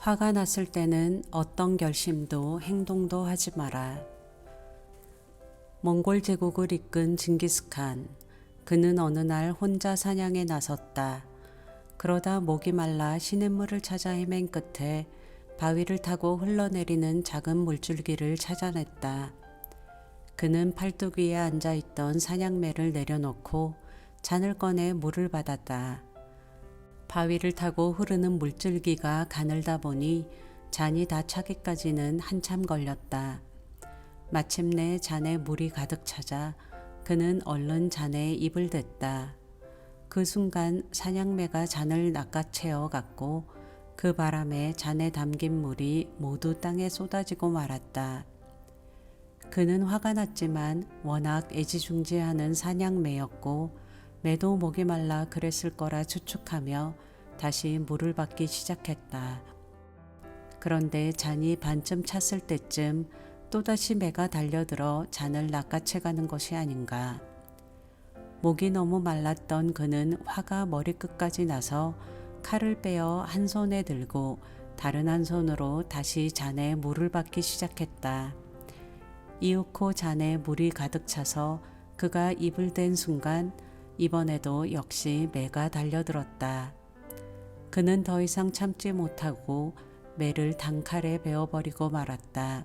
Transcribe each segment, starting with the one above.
화가 났을 때는 어떤 결심도 행동도 하지 마라. 몽골 제국을 이끈 징기스칸. 그는 어느 날 혼자 사냥에 나섰다. 그러다 목이 말라 시냇물을 찾아 헤맨 끝에 바위를 타고 흘러내리는 작은 물줄기를 찾아냈다. 그는 팔뚝 위에 앉아 있던 사냥매를 내려놓고 잔을 꺼내 물을 받았다. 바위를 타고 흐르는 물줄기가 가늘다 보니 잔이 다 차기까지는 한참 걸렸다. 마침내 잔에 물이 가득 차자 그는 얼른 잔에 입을 댔다. 그 순간 사냥매가 잔을 낚아채어 갔고 그 바람에 잔에 담긴 물이 모두 땅에 쏟아지고 말았다. 그는 화가 났지만 워낙 애지중지하는 사냥매였고 매도 목이 말라 그랬을 거라 추측하며 다시 물을 받기 시작했다. 그런데 잔이 반쯤 찼을 때쯤 또다시 매가 달려들어 잔을 낚아채가는 것이 아닌가. 목이 너무 말랐던 그는 화가 머리끝까지 나서 칼을 빼어 한 손에 들고 다른 한 손으로 다시 잔에 물을 받기 시작했다. 이윽고 잔에 물이 가득 차서 그가 입을 댄 순간 이번에도 역시 매가 달려들었다. 그는 더 이상 참지 못하고 매를 단칼에 베어버리고 말았다.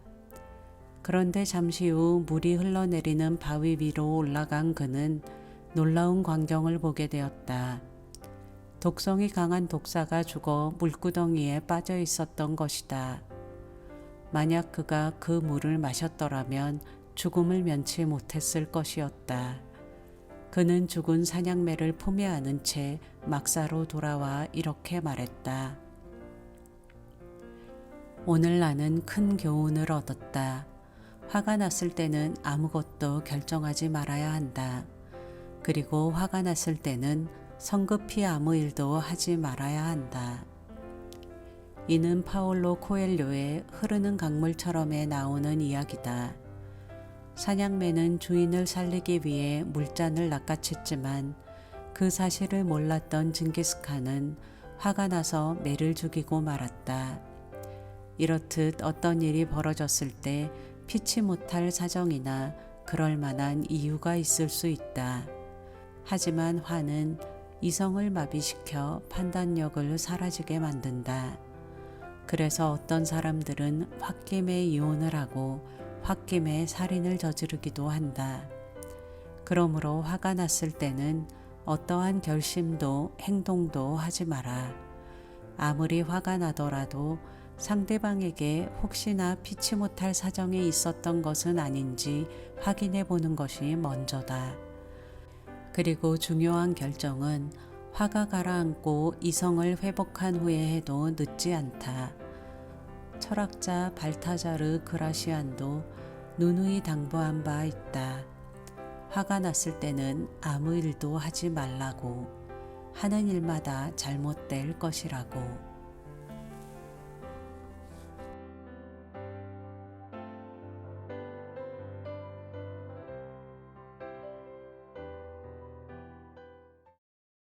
그런데 잠시 후 물이 흘러내리는 바위 위로 올라간 그는 놀라운 광경을 보게 되었다. 독성이 강한 독사가 죽어 물구덩이에 빠져 있었던 것이다. 만약 그가 그 물을 마셨더라면 죽음을 면치 못했을 것이었다. 그는 죽은 사냥매를 품에 안은 채 막사로 돌아와 이렇게 말했다. 오늘 나는 큰 교훈을 얻었다. 화가 났을 때는 아무것도 결정하지 말아야 한다. 그리고 화가 났을 때는 성급히 아무 일도 하지 말아야 한다. 이는 파올로 코엘료의 흐르는 강물처럼에 나오는 이야기다. 사냥매는 주인을 살리기 위해 물잔을 낚아챘지만 그 사실을 몰랐던 징기스칸은 화가 나서 매를 죽이고 말았다. 이렇듯 어떤 일이 벌어졌을 때 피치 못할 사정이나 그럴 만한 이유가 있을 수 있다. 하지만 화는 이성을 마비시켜 판단력을 사라지게 만든다. 그래서 어떤 사람들은 홧김에 이혼을 하고 홧김에 살인을 저지르기도 한다. 그러므로 화가 났을 때는 어떠한 결심도 행동도 하지 마라. 아무리 화가 나더라도 상대방에게 혹시나 피치 못할 사정이 있었던 것은 아닌지 확인해 보는 것이 먼저다. 그리고 중요한 결정은 화가 가라앉고 이성을 회복한 후에 해도 늦지 않다. 철학자 발타자르 그라시안도 누누이 당부한 바 있다. 화가 났을 때는 아무 일도 하지 말라고 하는 일마다 잘못될 것이라고.